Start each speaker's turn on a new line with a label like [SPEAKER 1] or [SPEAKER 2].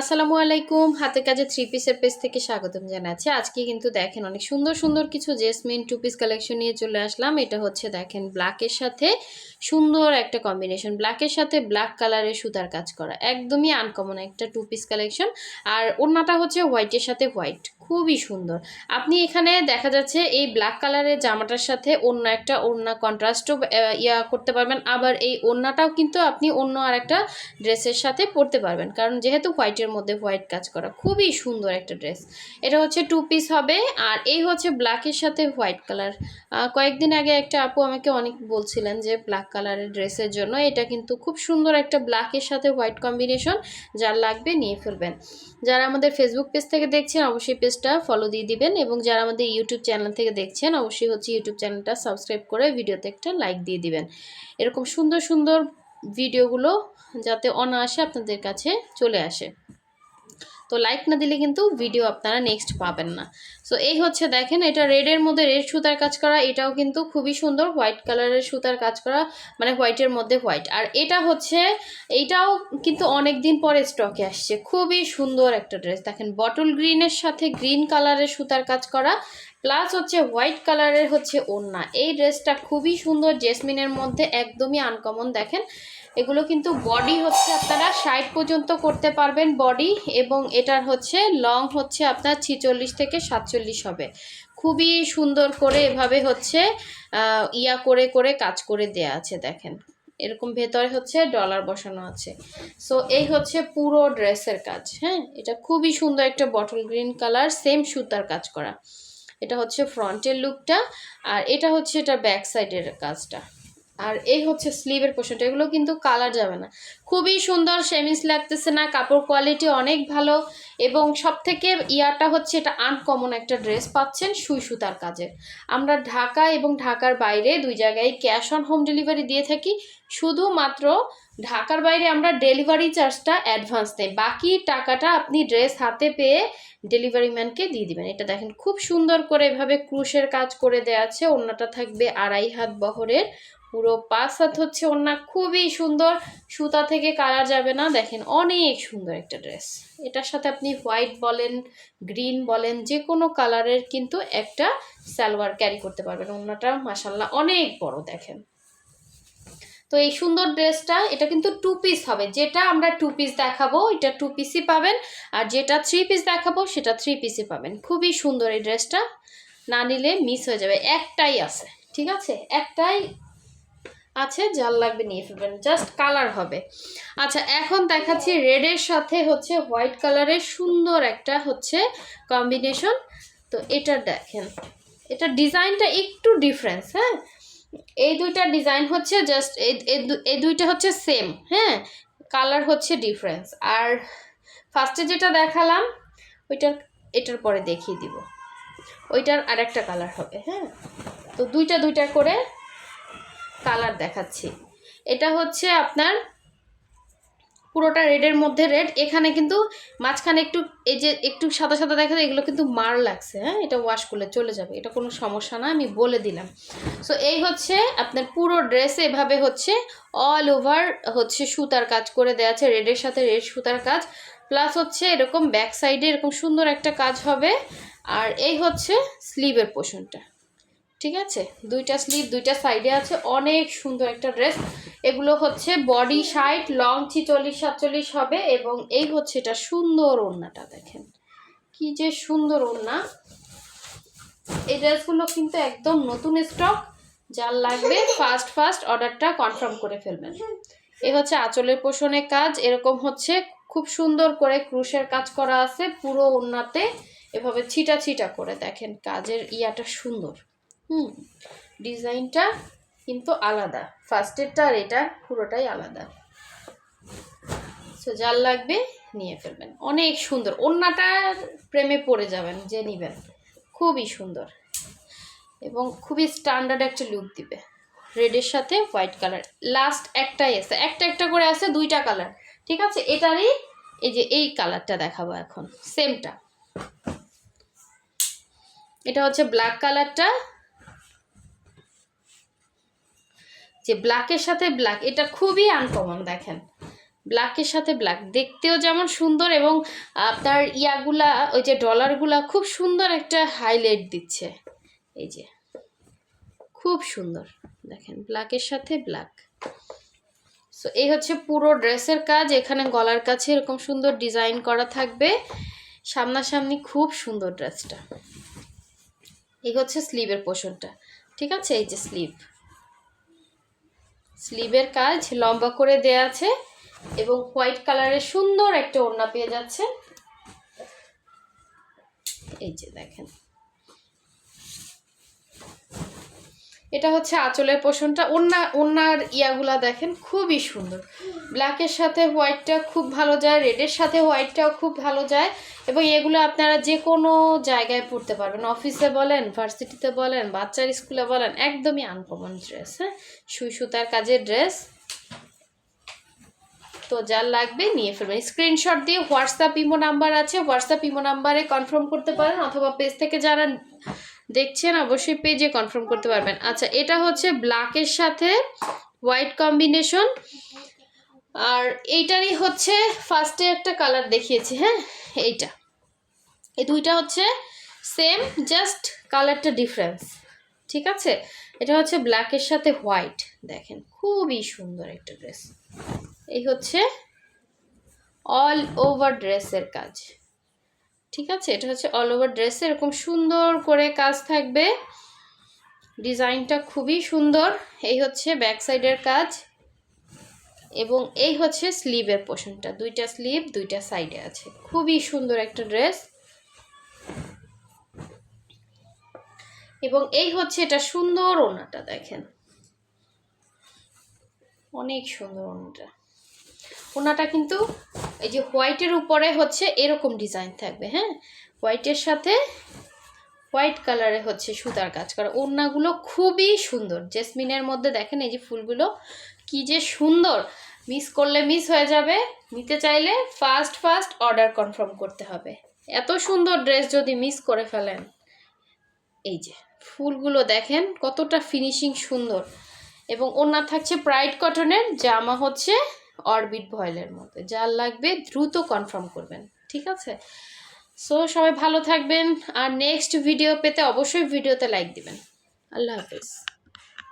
[SPEAKER 1] আসসালামু আলাইকুম। হাতে কাজে থ্রি পিসের পেজ থেকে স্বাগতম জানাচ্ছি। আজকে কিন্তু দেখেন অনেক সুন্দর সুন্দর কিছু জেসমিন টু পিস কালেকশন নিয়ে চলে আসলাম। এটা হচ্ছে দেখেন ব্ল্যাকের সাথে সুন্দর একটা কম্বিনেশন ব্ল্যাকের সাথে ব্ল্যাক কালারের সুতার কাজ করা। একদমই আনকমন একটা টু পিস কালেকশন আর ওড়নাটা হচ্ছে হোয়াইটের সাথে হোয়াইট খুবই সুন্দর। আপনি এখানে দেখা যাচ্ছে এই ব্ল্যাক কালারের জামাটার সাথে অন্য একটা ওড়না কন্ট্রাস্টও ইয়া করতে পারবেন। আবার এই ওড়নাটাও কিন্তু আপনি অন্য আর একটা ড্রেসের সাথে পরতে পারবেন। কারণ যেহেতু হোয়াইটের মধ্যে হোয়াইট কাজ করা। খুবই সুন্দর একটা ড্রেস। এটা হচ্ছে টু পিস হবে আর এই হচ্ছে ব্ল্যাকের সাথে হোয়াইট কালার। কয়েকদিন আগে একটা আপু আমাকে অনেক বলছিলেন যে ব্ল্যাক কালারের ড্রেসের জন্য। এটা কিন্তু খুব সুন্দর একটা ব্ল্যাকের সাথে হোয়াইট কম্বিনেশন যার লাগবে নিয়ে ফেলবেন। যারা আমাদের ফেসবুক পেজ থেকে দেখছেন, অবশ্যই পেজটা ফলো দিয়ে দিবেন এবং যারা আমাদের ইউটিউব চ্যানেল থেকে দেখছেন, অবশ্যই হচ্ছে ইউটিউব চ্যানেলটা সাবস্ক্রাইব করে ভিডিওতে একটা লাইক দিয়ে দিবেন। এরকম সুন্দর সুন্দর ভিডিওগুলো যাতে অনায়াসে আপনাদের কাছে চলে আসে। তো লাইক না দিলে কিন্তু ভিডিও আপনারা নেক্সট পাবেন না। সো এই হচ্ছে দেখেন, এটা রেডের মধ্যে রেড সুতার কাজ করা, এটাও কিন্তু খুবই সুন্দর হোয়াইট কালারের সুতার কাজ করা মানে হোয়াইটের মধ্যে হোয়াইট আর এটা হচ্ছে এইটাও কিন্তু অনেক দিন পরে স্টকে আসছে, খুবই সুন্দর একটা ড্রেস দেখেন বটল গ্রিনের সাথে গ্রিন কালারের সুতার কাজ করা প্লাস হচ্ছে হোয়াইট কালারের হচ্ছে ওড়না। এই ড্রেসটা খুবই সুন্দর, জেসমিনের মধ্যে একদমই আনকমন দেখেন। এগুলো কিন্তু বডি হচ্ছে আপনারা ষাট পর্যন্ত করতে পারবেন বডি এবং এটার হচ্ছে লং হচ্ছে আপনার ছিচল্লিশ থেকে সাতচল্লিশ হবে। খুবই সুন্দর করে এভাবে হচ্ছে ইয়া করে করে কাজ করে দেয়া আছে দেখেন। এরকম ভেতরে হচ্ছে ডলার বসানো আছে। সো এই হচ্ছে পুরো ড্রেসের কাজ হ্যাঁ? এটা খুবই সুন্দর একটা বটল গ্রিন কালার সেম সুতার কাজ করা। এটা হচ্ছে ফ্রন্টের লুকটা আর এটা হচ্ছে এটা ব্যাক সাইডের কাজটা। আর এই হচ্ছে স্লিভের পোর্শনটা এগুলো কিন্তু কালার যাবে না। খুবই সুন্দর সেমিস লাগতেছে না, কাপড় কোয়ালিটি অনেক ভালো, এবং সব থেকে ইয়াটা হচ্ছে এটা আনকমন একটা ড্রেস পাচ্ছেন সুই সুতার কাজে আমরা ঢাকা এবং ঢাকার বাইরে দুই জায়গায় ক্যাশ অন হোম ডেলিভারি দিয়ে থাকি, শুধুমাত্র ঢাকার বাইরে আমরা ডেলিভারি চার্জটা অ্যাডভান্স দেই। বাকি টাকাটা আপনি ড্রেস হাতে পেয়ে ডেলিভারি ম্যানকে দিয়ে দিবেন। এটা দেখেন, খুব সুন্দর করে এভাবে ক্রুশের কাজ করে দেওয়া আছে। অন্যটা থাকবে আড়াই হাত বহরের। পুরো পাঁচ হাত হচ্ছে ওড়না। খুবই সুন্দর। সুতা থেকে কালার যাবে না। দেখেন, অনেক সুন্দর একটা ড্রেস এটার সাথে আপনি হোয়াইট বলেন গ্রিন বলেন যে কোনো কালারের কিন্তু একটা সালোয়ার ক্যারি করতে পারবেন। ওড়নাটা মাসাল্লাহ অনেক বড়, দেখেন। তো এই সুন্দর ড্রেসটা, এটা কিন্তু টু পিস হবে। যেটা আমরা টু পিস দেখাবো, এটা টু পিসই পাবেন। আর যেটা থ্রি পিস দেখাবো, সেটা থ্রি পিসই পাবেন। খুবই সুন্দর এই ড্রেসটা। না নিলে মিস হয়ে যাবে। একটাই আছে, ঠিক আছে? একটাই আছে, যার লাগবে নিয়ে ফেলবেন। জাস্ট কালার হবে। আচ্ছা এখন দেখাচ্ছি রেডের সাথে হচ্ছে হোয়াইট কালারের সুন্দর একটা হচ্ছে কম্বিনেশন তো এটা দেখেন। এটা ডিজাইনটা একটু ডিফারেন্স হ্যাঁ? এই দুইটা ডিজাইন হচ্ছে জাস্ট এই দুইটা হচ্ছে সেম হ্যাঁ? কালার হচ্ছে ডিফারেন্স আর ফার্স্টে যেটা দেখালাম, ওইটার, এটার পরে দেখিয়ে দিব। ওইটার আর একটা কালার হবে হ্যাঁ? তো দুইটা দুইটা করে কালার দেখাচ্ছি। এটা হচ্ছে আপনার পুরোটা রেডের মধ্যে রেড এখানে কিন্তু মাঝখানে একটু, এই যে একটু সাদা সাদা দেখা যায়, এগুলো কিন্তু মার লাগছে হ্যাঁ? এটা ওয়াশ করলে চলে যাবে, এটা কোনো সমস্যা না, আমি বলে দিলাম। সো এই হচ্ছে আপনার পুরো ড্রেসে এভাবে হচ্ছে অল ওভার হচ্ছে সুতার কাজ করে দেওয়া আছে রেডের সাথে রেড সুতার কাজ। প্লাস হচ্ছে এরকম ব্যাক সাইডে এরকম সুন্দর একটা কাজ হবে। আর এই হচ্ছে স্লিভের পোর্শনটা ঠিক আছে? দুইটা স্লিভ দুইটা সাইডে আছে, অনেক সুন্দর একটা ড্রেস এগুলো হচ্ছে বডি সাইড লং ছিচল্লিশ, সাতচল্লিশ হবে এবং এই হচ্ছে এটা সুন্দর ওড়নাটা দেখেন। কি যে সুন্দর ওড়না। এই ড্রেসগুলো কিন্তু একদম নতুন স্টক যার লাগবে ফার্স্ট ফার্স্ট অর্ডারটা কনফার্ম করে ফেলবেন। এ হচ্ছে আঁচলের পোষণের কাজ, এরকম হচ্ছে খুব সুন্দর করে ক্রুশের কাজ করা আছে পুরো ওড়নাতে। এভাবে ছিটা ছিটা করে দেখেন, কাজের ইয়াটা সুন্দর। হুম, ডিজাইনটা আলাদা। ফার্স্টেরটা আর এটা পুরোটাই আলাদা। সো যার লাগবে নিয়ে ফেলবেন। অনেক সুন্দর। ওড়নাটার প্রেমে পড়ে যাবেন, যে নিবেন। খুবই সুন্দর। এবং খুবই স্ট্যান্ডার্ড একটা লুক দিবে। রেডের সাথে হোয়াইট কালার লাস্ট একটাই আছে। একটা একটা করে আছে, দুইটা কালার ঠিক আছে? এটারই এই যে এই কালারটা দেখাবো এখন। সেমটা এটা হচ্ছে ব্ল্যাক কালারটা যে ব্ল্যাকের সাথে ব্ল্যাক এটা খুবই আনকমন দেখেন। ব্ল্যাকের সাথে ব্ল্যাক দেখতেও যেমন সুন্দর এবং আপনার ইয়াগুলা, ওই যে ডলারগুলা খুব সুন্দর একটা হাইলাইট দিচ্ছে। এই যে, খুব সুন্দর, দেখেন ব্ল্যাকের সাথে ব্ল্যাক সো এই হচ্ছে পুরো ড্রেসের কাজ, এখানে গলার কাছে এরকম সুন্দর ডিজাইন করা থাকবে। সামনাসামনি খুব সুন্দর ড্রেসটা এই হচ্ছে স্লিভের পোর্শনটা ঠিক আছে? এই যে স্লিভ স্লিভের কাজ লম্বা করে দেয়া আছে এবং হোয়াইট কালারের সুন্দর একটা ওড়না পেয়ে যাচ্ছে এই যে দেখেন। এটা হচ্ছে আঁচলের পোষণটা। ওড়না, ওড়নার ইয়াগুলা দেখেন, খুবই সুন্দর। ব্ল্যাকের সাথে হোয়াইটটা খুব ভালো যায়, রেডের সাথে হোয়াইটটাও খুব ভালো যায় এবং এগুলো আপনারা যে কোনো জায়গায় পড়তে পারবেন। অফিসে বলেন, ভার্সিটিতে বলেন, বাচ্চার স্কুলে বলেন, একদমই আনকমন ড্রেস হ্যাঁ? সুই সুতার কাজের ড্রেস তো যার লাগবে নিয়ে ফেলবেন। স্ক্রিনশট দিয়ে হোয়াটসঅ্যাপ ইমো নাম্বার আছে। হোয়াটসঅ্যাপ ইমো নাম্বারে কনফার্ম করতে পারেন অথবা পেজ থেকে যারা দেখছেন, অবশ্যই পেজে কনফার্ম করতে পারবেন। আচ্ছা এটা হচ্ছে ব্ল্যাকের সাথে হোয়াইট কম্বিনেশন আর এইটারই হচ্ছে ফার্স্টে একটা কালার দেখিয়েছি হ্যাঁ? এইটা। এই দুইটা হচ্ছে সেম জাস্ট কালারটা ডিফারেন্স ঠিক আছে? এটা হচ্ছে ব্ল্যাকের সাথে হোয়াইট দেখেন, খুবই সুন্দর একটা ড্রেস এই হচ্ছে অল ওভার ড্রেসের কাজ। ঠিক আছে? এটা হচ্ছে অল ওভার ড্রেসে এরকম সুন্দর করে কাজ থাকবে। ডিজাইনটা খুবই সুন্দর। এই হচ্ছে ব্যাক সাইডের কাজ। এবং এই হচ্ছে স্লিভের পোর্শনটা দুইটা স্লিভ দুইটা সাইডে আছে। খুবই সুন্দর একটা ড্রেস এবং এই হচ্ছে এটা সুন্দর ওনাটা দেখেন। অনেক সুন্দর ওনাটা ওনাটা কিন্তু এই যে হোয়াইটের উপরে হচ্ছে এরকম ডিজাইন থাকবে হ্যাঁ? হোয়াইটের সাথে হোয়াইট কালারে হচ্ছে সুতার কাজ করা। ওড়নাগুলো খুবই সুন্দর। জেসমিনের মধ্যে দেখেন এই যে ফুলগুলো কি যে সুন্দর। মিস করলে মিস হয়ে যাবে, নিতে চাইলে ফার্স্ট ফার্স্ট অর্ডার কনফার্ম করতে হবে। এত সুন্দর ড্রেস যদি মিস করে ফেলেন। এই যে ফুলগুলো দেখেন কতটা ফিনিশিং সুন্দর। এবং ওনার থাকছে প্রাইড কটনের, জামা হচ্ছে অরবিট ভয়েলের মধ্যে যার লাগবে দ্রুত কনফার্ম করবেন, ঠিক আছে? সো, সবাই ভালো থাকবেন, আর নেক্সট ভিডিও পেতে অবশ্যই ভিডিওতে লাইক দিবেন। আল্লাহ হাফিজ।